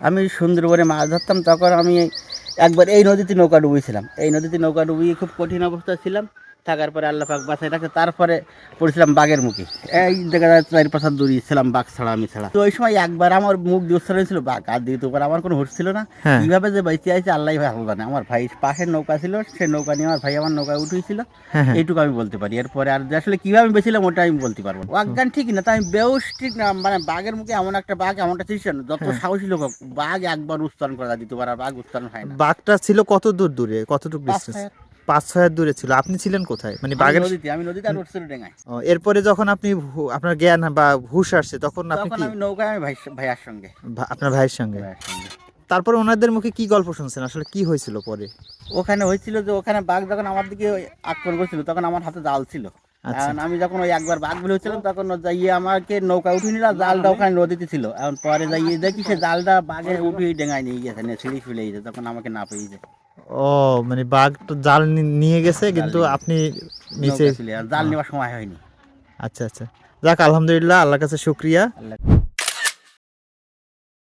আমি সুন্দরবনে মাছ ধরতাম, তখন আমি একবার এই নদীতে নৌকা ডুবিয়েছিলাম এই নদীতে নৌকা ডুবিয়ে খুব কঠিন অবস্থায় ছিলাম। থাকার পরে আল্লাহ পাক বাঁচাই রাখে তারপরে পড়েছিলাম বাঘের মুখে। এই দেখা যায় চারি পাঁচ দূরিয়ে ছিলাম বাঘ ছাড়া আমি ছাড়া। তো ওই সময় একবার আমার মুখ দিয়ে উচ্চারণ ছিল বাঘ আর দিকে তোবার আমার কোনো হুশ ছিল না। হ্যাঁ। কীভাবে যে বেঁচে আছে আল্লাহ ভালো জানে। আমার ভাই পাশের নৌকা ছিল সে নৌকা নিয়ে আমার ভাই আমার নৌকায় উঠেছিল। হ্যাঁ হ্যাঁ। এইটুকু আমি বলতে পারি। এরপরে আর আসলে কীভাবে আমি বেছিলাম ওটা আমি বলতে পারব না। অজ্ঞান ঠিক না তাই আমি বেউস ঠিক না। মানে বাঘের মুখে এমন একটা বাঘ এমনটা না, যত হ্যাঁ। সাহসী লোক বাঘ একবার উচ্চারণ করা দিতে পারে বাঘ উচ্চারণ হয় না। বাঘটা ছিল কত দূর দূরে? কতটুকু ডিস্টেন্স পাঁচ ছয় হাত দূরে ছিল। আপনি ছিলেন কোথায়? মানে বাঘের নদীতে আমি নদীতে আর উঠছিল ডেঙ্গায়। ও, এরপরে যখন আপনি হু- আপনার জ্ঞান বা হুশ আসছে তখন আপনি তখন কি আমি নৌকায় আমি ভাই ভাইয়ার সঙ্গে। ভা- আপনার ভাইয়ের সঙ্গে? ভাইয়ার সঙ্গে। তারপরে ওনাদের মুখে কি গল্প শুনছেন? আসলে কি হয়েছিল পরে? ওখানে হয়েছিল যে ওখানে বাঘ যখন আমার দিকে ওই আক্রমণ করছিল তখন আমার হাতে জাল ছিল। আচ্ছা। এখন আমি যখন ওই একবার বাঘ বলে হচ্ছিলাম তখন ও যাইয়ে আমাকে নৌকা উঠিয়ে নিলাম জালটা ওখানে নদীতে ছিল। এখন পরে যাইয়ে দেখি সে জালটা বাঘে উঠে ডেঙ্গায় নিয়ে গেছে নিয়ে ছিঁড়ি ফেলে গেছে তখন আমাকে না পেয়ে যায় ও মানে বাঘ তো জাল নিয়ে গেছে কিন্তু আপনি নিচে আর জাল নেওয়ার সময় হয়নি। আচ্ছা আচ্ছা। যাক আলহামদুলিল্লাহ আল্লাহর কাছে শুক্রিয়া।